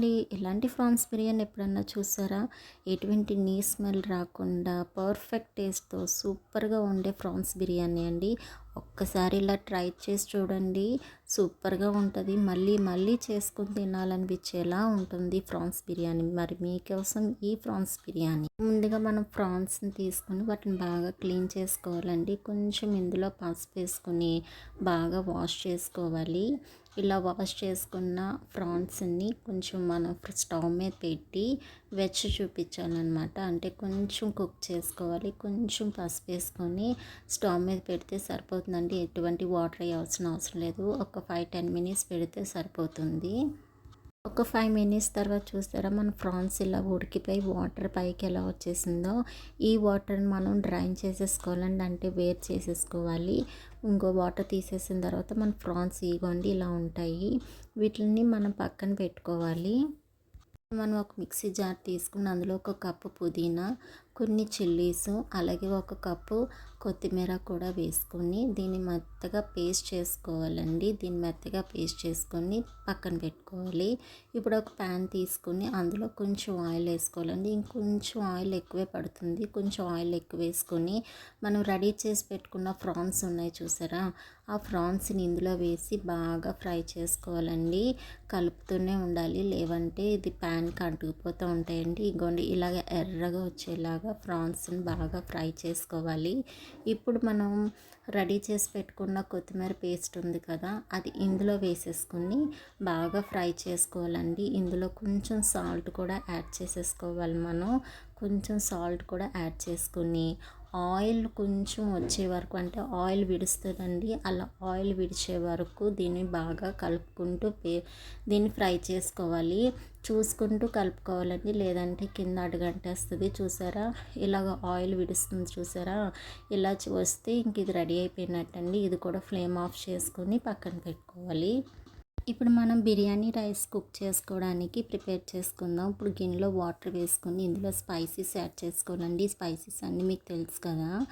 అండి ఇలాంటి ప్రాన్స్ బిర్యానీ ఎప్పుడన్నా చూసారా? ఎటువంటి నీ స్మెల్ రాకుండా పర్ఫెక్ట్ టేస్ట్తో సూపర్గా ఉండే ప్రాన్స్ బిర్యానీ అండి. ఒక్కసారి ఇలా ట్రై చేసి చూడండి. సూపర్గా ఉంటుంది. మళ్ళీ మళ్ళీ చేసుకుని తినాలనిపించేలా ఉంటుంది ప్రాన్స్ బిర్యానీ. మరి మీకోసం ఈ ప్రాన్స్ బిర్యానీ. ముందుగా మనం ప్రాన్స్ని తీసుకుని వాటిని బాగా క్లీన్ చేసుకోవాలండి. కొంచెం ఇందులో పసుపు వేసుకొని బాగా వాష్ చేసుకోవాలి. ఇలా వాష్ చేసుకున్న ప్రాన్స్ని కొంచెం మనం స్టవ్ మీద పెట్టి వెచ్చ చూపించాలన్నమాట. అంటే కొంచెం కుక్ చేసుకోవాలి. కొంచెం పసుపు వేసుకొని స్టవ్ మీద పెడితే సరిపోతుంది. సరిపోతుందండి ఎటువంటి వాటర్ వేయాల్సిన అవసరం లేదు. ఒక ఫైవ్ టెన్ మినిట్స్ పెడితే సరిపోతుంది. ఒక ఫైవ్ మినిట్స్ తర్వాత చూస్తారా మన ప్రాన్స్ ఇలా ఉడికిపోయి వాటర్ పైకి ఎలా వచ్చేసిందో. ఈ వాటర్ని మనం డ్రైన్ చేసేసుకోవాలండి. అంటే వేర్ చేసేసుకోవాలి. ఇంకో వాటర్ తీసేసిన తర్వాత మన ప్రాన్స్ ఇగోండి ఇలా ఉంటాయి. వీటిని మనం పక్కన పెట్టుకోవాలి. మనం ఒక మిక్సీ జార్ తీసుకుని అందులో ఒక కప్పు పుదీనా కొన్ని చిల్లీస్ అలాగే ఒక కప్పు కొత్తిమీర కూడా వేసుకొని దీన్ని మెత్తగా పేస్ట్ చేసుకోవాలండి. దీన్ని మెత్తగా పేస్ట్ చేసుకొని పక్కన పెట్టుకోవాలి. ఇప్పుడు ఒక ప్యాన్ తీసుకొని అందులో కొంచెం ఆయిల్ వేసుకోవాలండి. ఇంకొంచెం ఆయిల్ ఎక్కువే పడుతుంది. కొంచెం ఆయిల్ ఎక్కువ వేసుకొని మనం రెడీ చేసి పెట్టుకున్న ఫ్రాన్స్ ఉన్నాయి చూసారా? ఆ ఫ్రాన్స్ని ఇందులో వేసి బాగా ఫ్రై చేసుకోవాలండి. కలుపుతూనే ఉండాలి. లేవంటే ఇది ప్యాన్కి అడుగుపోతూ ఉంటాయండి. ఇగోండి ఇలాగ ఎర్రగా వచ్చేలాగా బాగా ప్రాన్స్ని బాగా ఫ్రై చేసుకోవాలి. ఇప్పుడు మనం రెడీ చేసి పెట్టుకున్న కొత్తిమీర పేస్ట్ ఉంది కదా అది ఇందులో వేసేసుకుని బాగా ఫ్రై చేసుకోవాలండి. ఇందులో కొంచెం సాల్ట్ కూడా యాడ్ చేసేసుకోవాలి మనం. కొంచెం సాల్ట్ కూడా యాడ్ చేసుకుని ఆయిల్ కొంచెం వచ్చే వరకు అంటే ఆయిల్ విడుస్తుందండి. అలా ఆయిల్ విడిచే వరకు దీన్ని బాగా కలుపుకుంటూ పే దీన్ని ఫ్రై చేసుకోవాలి. చూసుకుంటూ కలుపుకోవాలండి. లేదంటే కింద అడుగంటేస్తుంది. చూసారా? ఇలాగ ఆయిల్ విడుస్తుంది చూసారా? ఇలా వస్తే ఇంక ఇది రెడీ అయిపోయినట్టండి. ఇది కూడా ఫ్లేమ్ ఆఫ్ చేసుకొని పక్కన పెట్టుకోవాలి. ఇప్పుడు మనం బిర్యానీ రైస్ కుక్ చేసుకోవడానికి ప్రిపేర్ చేసుకుందాం. ఇప్పుడు గిన్నెలో వాటర్ వేసుకుని ఇందులో స్పైసీస్ యాడ్ చేసుకోవాలండి. స్పైసీస్ అన్నీ మీకు తెలుసు కదా.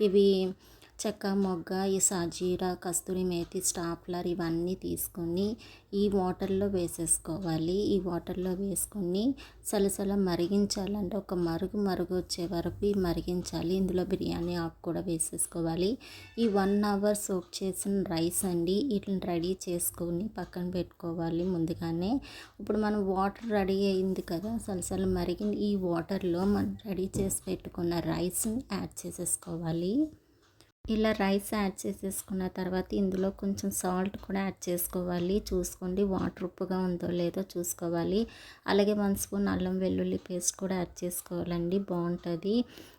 ఇవి చెక్క మొగ్గ ఈ సాజీరా కస్తూరి మేతి స్టాప్లర్ ఇవన్నీ తీసుకొని ఈ వాటర్లో వేసేసుకోవాలి. ఈ వాటర్లో వేసుకొని సలసల మరిగించాలంటే ఒక మరుగు మరుగు వచ్చే వరకు మరిగించాలి. ఇందులో బిర్యానీ ఆకు కూడా వేసేసుకోవాలి. ఈ వన్ అవర్ సోప్ చేసిన రైస్ అండి వీటిని రెడీ చేసుకొని పక్కన పెట్టుకోవాలి ముందుగానే. ఇప్పుడు మనం వాటర్ రెడీ అయింది కదా సలసల మరిగిన ఈ వాటర్లో మనం రెడీ చేసి పెట్టుకున్న రైస్ని యాడ్ చేసేసుకోవాలి. ఇలా రైస్ యాడ్ చేసేసుకున్న తర్వాత ఇందులో కొంచెం సాల్ట్ కూడా యాడ్ చేసుకోవాలి. చూసుకోండి వాటర్ ఉప్పుగా ఉందో లేదో చూసుకోవాలి. అలాగే వన్ స్పూన్ అల్లం వెల్లుల్లి పేస్ట్ కూడా యాడ్ చేసుకోవాలండి బాగుంటుంది.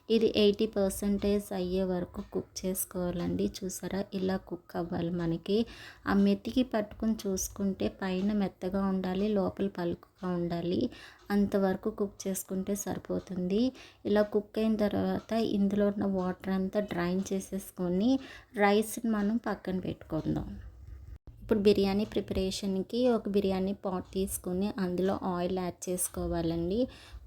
ఇది ఎయిటీ పర్సెంటేజ్ అయ్యే వరకు కుక్ చేసుకోవాలండి. చూసారా? ఇలా కుక్ అవ్వాలి మనకి. ఆ మెత్తికి పట్టుకుని చూసుకుంటే పైన మెత్తగా ఉండాలి లోపల పలుకుగా ఉండాలి. అంతవరకు కుక్ చేసుకుంటే సరిపోతుంది. ఇలా కుక్ అయిన తర్వాత ఇందులో ఉన్న వాటర్ అంతా డ్రైన్ చేసేసుకొని రైస్ని మనం పక్కన పెట్టుకుందాం. ఇప్పుడు బిర్యానీ ప్రిపరేషన్కి ఒక బిర్యానీ పాట్ తీసుకొని అందులో ఆయిల్ యాడ్ చేసుకోవాలండి.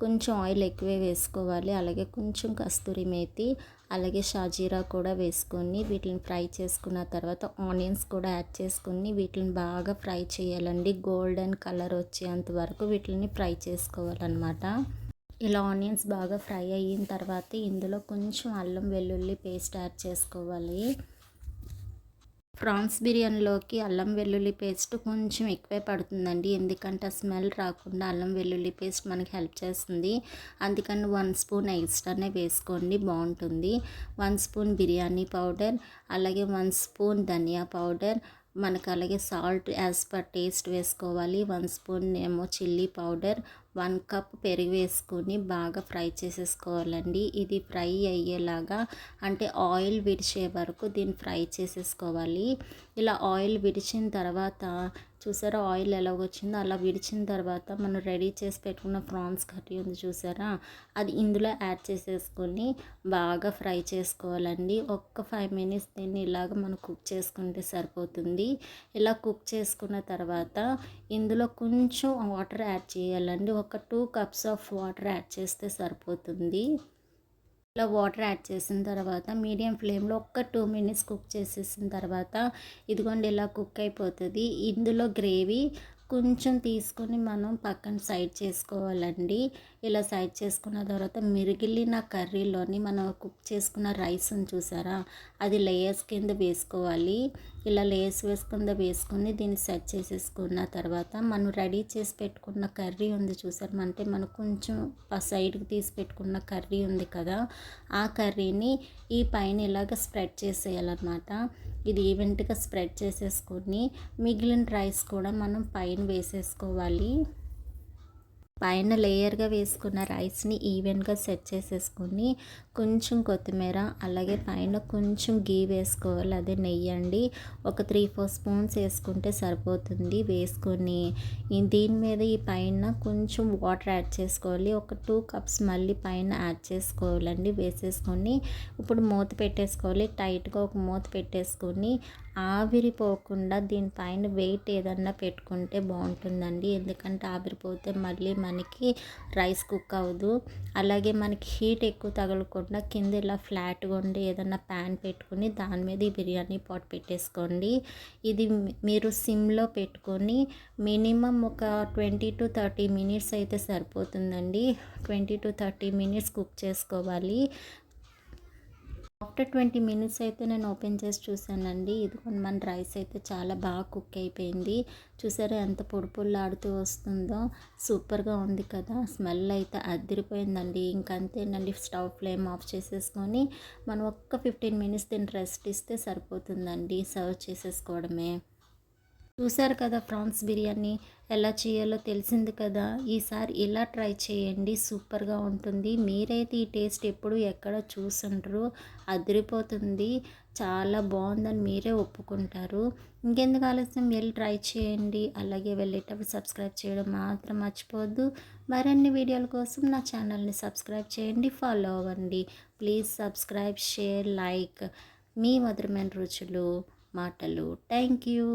కొంచెం ఆయిల్ ఎక్కువే వేసుకోవాలి. అలాగే కొంచెం కస్తూరి మేతి అలాగే షాజీరా కూడా వేసుకొని వీటిని ఫ్రై చేసుకున్న తర్వాత ఆనియన్స్ కూడా యాడ్ చేసుకొని వీటిని బాగా ఫ్రై చేయాలండి. గోల్డెన్ కలర్ వచ్చేంత వరకు వీటిని ఫ్రై చేసుకోవాలన్నమాట. ఇలా ఆనియన్స్ బాగా ఫ్రై అయిన తర్వాత ఇందులో కొంచెం అల్లం వెల్లుల్లి పేస్ట్ యాడ్ చేసుకోవాలి. ప్రాన్స్ బిర్యానీలోకి అల్లం వెల్లుల్లి పేస్ట్ కొంచెం ఎక్కువే పడుతుందండి. ఎందుకంటే స్మెల్ రాకుండా అల్లం వెల్లుల్లి పేస్ట్ మనకి హెల్ప్ చేస్తుంది. అందుకని వన్ స్పూన్ ఎక్స్ట్రానే వేసుకోండి బాగుంటుంది. వన్ స్పూన్ బిర్యానీ పౌడర్ అలాగే వన్ స్పూన్ ధనియా పౌడర్ మనకు అలాగే సాల్ట్ యాజ్ పర్ టేస్ట్ వేసుకోవాలి. వన్ స్పూన్ ఏమో చిల్లీ పౌడర్ వన్ కప్ పెరుగు వేసుకొని బాగా ఫ్రై చేసేసుకోవాలండి. ఇది ఫ్రై అయ్యేలాగా అంటే ఆయిల్ విడిచే వరకు దీన్ని ఫ్రై చేసేసుకోవాలి. ఇలా ఆయిల్ విడిచిన తర్వాత చూసారా? ఆయిల్ ఎలా వచ్చిందో అలా విడిచిన తర్వాత మనం రెడీ చేసి పెట్టుకున్న ప్రాన్స్ కర్రీ ఉంది చూసారా? అది ఇందులో యాడ్ చేసేసుకొని బాగా ఫ్రై చేసుకోవాలండి. ఒక్క ఫైవ్ మినిట్స్ దీన్ని ఇలాగ మనం కుక్ చేసుకుంటే సరిపోతుంది. ఇలా కుక్ చేసుకున్న తర్వాత ఇందులో కొంచెం వాటర్ యాడ్ చేయాలండి. ఒక two cups of water add చేస్తే సరిపోతుంది. ఇలా వాటర్ యాడ్ చేసిన తర్వాత మీడియం ఫ్లేమ్లో ఒక్క టూ మినిట్స్ కుక్ చేసేసిన తర్వాత ఇదిగోండి ఇలా కుక్ అయిపోతుంది. ఇందులో గ్రేవీ కొంచెం తీసుకొని మనం పక్కన సైడ్ చేసుకోవాలండి. ఇలా సైడ్ చేసుకున్న తర్వాత మిరిగిలిన కర్రీలోని మనం కుక్ చేసుకున్న రైస్ని చూసారా? అది లేయర్స్ కింద వేసుకోవాలి. ఇలా లేయర్స్ వేసుకుంద వేసుకుని దీన్ని సెట్ చేసేసుకున్న తర్వాత మనం రెడీ చేసి పెట్టుకున్న కర్రీ ఉంది చూసారు? అంటే మనం కొంచెం సైడ్కి తీసి పెట్టుకున్న కర్రీ ఉంది కదా? ఆ కర్రీని ఈ పైన ఇలాగ స్ప్రెడ్ చేసేయాలన్నమాట. ఇది ఈవెంట్గా స్ప్రెడ్ చేసేసుకొని మిగిలిన రైస్ కూడా మనం పైన వేసేసుకోవాలి. పైన లేయర్గా వేసుకున్న రైస్ని ఈవెన్గా సెట్ చేసేసుకొని కొంచెం కొత్తిమీర అలాగే పైన కొంచెం గీ వేసుకోవాలి. అదే నెయ్యి అండి. ఒక త్రీ ఫోర్ స్పూన్స్ వేసుకుంటే సరిపోతుంది. వేసుకొని దీని మీద ఈ పైన కొంచెం వాటర్ యాడ్ చేసుకోవాలి. ఒక టూ కప్స్ మళ్ళీ పైన యాడ్ చేసుకోవాలండి. వేసేసుకొని ఇప్పుడు మూత పెట్టేసుకోవాలి. టైట్గా ఒక మూత పెట్టేసుకొని ఆవిరిపోకుండా దీనిపైన వెయిట్ ఏదన్నా పెట్టుకుంటే బాగుంటుందండి. ఎందుకంటే ఆవిరిపోతే మళ్ళీ మనకి రైస్ కుక్ అవ్వదు. అలాగే మనకి హీట్ ఎక్కువ తగలకుండా కింద ఇలా ఫ్లాట్గా ఉండి ఏదన్నా ప్యాన్ పెట్టుకుని దాని మీద ఈ బిర్యానీ పాట్ పెట్టేసుకోండి. ఇది మీరు సిమ్లో పెట్టుకొని మినిమం ఒక ట్వంటీ టు థర్టీ మినిట్స్ అయితే సరిపోతుందండి. Twenty to thirty minutes cook చేసుకోవాలి. ఆఫ్టర్ ట్వంటీ మినిట్స్ అయితే నేను ఓపెన్ చేసి చూసానండి ఇదిగోండి మన రైస్ అయితే చాలా బాగా కుక్ అయిపోయింది. చూసారా ఎంత పొడి పొల్లాడుతూ వస్తుందో. సూపర్గా ఉంది కదా. స్మెల్ అయితే అదిరిపోయిందండి. ఇంకంతేనండి. స్టవ్ ఫ్లేమ్ ఆఫ్ చేసేసుకొని మనం ఒక్క ఫిఫ్టీన్ మినిట్స్ దీన్ని రెస్ట్ ఇస్తే సరిపోతుందండి. సర్వ్ చేసేసుకోవడమే. చూసారు కదా ప్రాన్స్ బిర్యానీ. ఎలా చేయాలో తెలిసింది కదా. ఈసారి ఇలా ట్రై చేయండి. సూపర్గా ఉంటుంది. మీరైతే ఈ టేస్ట్ ఎప్పుడు ఎక్కడ చూసుంటారు అదిరిపోతుంది. చాలా బాగుందని మీరే ఒప్పుకుంటారు. ఇంకెందుకు ఆలస్యం? వెళ్ళి ట్రై చేయండి. అలాగే వెళ్ళేటప్పుడు సబ్స్క్రైబ్ చేయడం మాత్రం మర్చిపోవద్దు. మరిన్ని వీడియోల కోసం నా ఛానల్ని సబ్స్క్రైబ్ చేయండి. ఫాలో అవ్వండి. ప్లీజ్ సబ్స్క్రైబ్ షేర్ లైక్ మీ మధురమైన రుచులు మాటలు. Thank you.